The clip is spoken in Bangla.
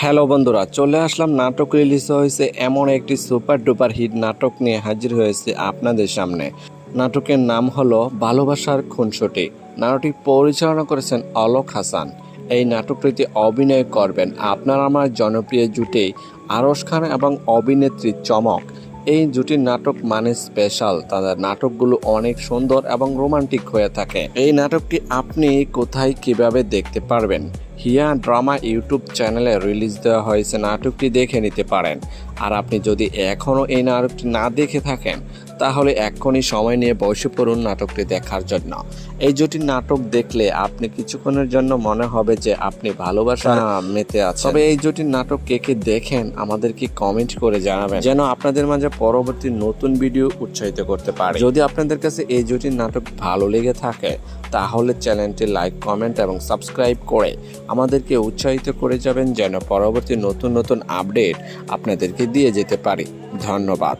হ্যালো বন্ধুরা, চলে আসলাম নাটক রিলিজ হয়েছে এমন একটি সুপার ডুপার হিট নাটক নিয়ে হাজির হয়েছে আপনাদের সামনে। নাটকের নাম হলো ভালোবাসার খুনসুটি। নাটকটি পরিচালনা করেছেন অলোক হাসান। এই নাটকটিতে অভিনয় করবেন আপনার আমার জনপ্রিয় জুটি আরশ খান এবং অভিনেত্রী চমক। এই জুটির নাটক মানে স্পেশাল তাদের নাটকগুলো অনেক সুন্দর এবং রোমান্টিক হয়ে থাকে। এই নাটকটি আপনি কোথায় কীভাবে দেখতে পারবেন? হিয়া ড্রামা ইউটিউব চ্যানেলে রিলিজ দেওয়া হয়েছে নাটকটি দেখে নিতে পারেন। আর আপনি যদি এখনও এই নাটকটি না দেখে থাকেন তাহলে এক্ষুনি সময় নিয়ে বসে পড়ুন নাটকটি দেখার জন্য। এই জুটির নাটক দেখলে আপনি কিছুক্ষণের জন্য মনে হবে যে আপনি ভালোবাসা মেতে আছেন। তবে এই জুটির নাটক কে কে দেখেন আমাদেরকে কমেন্ট করে জানাবেন। যেন আপনাদের মাঝে পরবর্তী নতুন ভিডিও উৎসাহিত করতে পারে। যদি আপনাদের কাছে এই জুটির নাটক ভালো লেগে থাকে তাহলে চ্যানেলটি লাইক কমেন্ট এবং সাবস্ক্রাইব করে আমাদেরকে উৎসাহিত করে যাবেন যেন পরবর্তী নতুন নতুন আপডেট আপনাদেরকে দিয়ে যেতে পারি। ধন্যবাদ।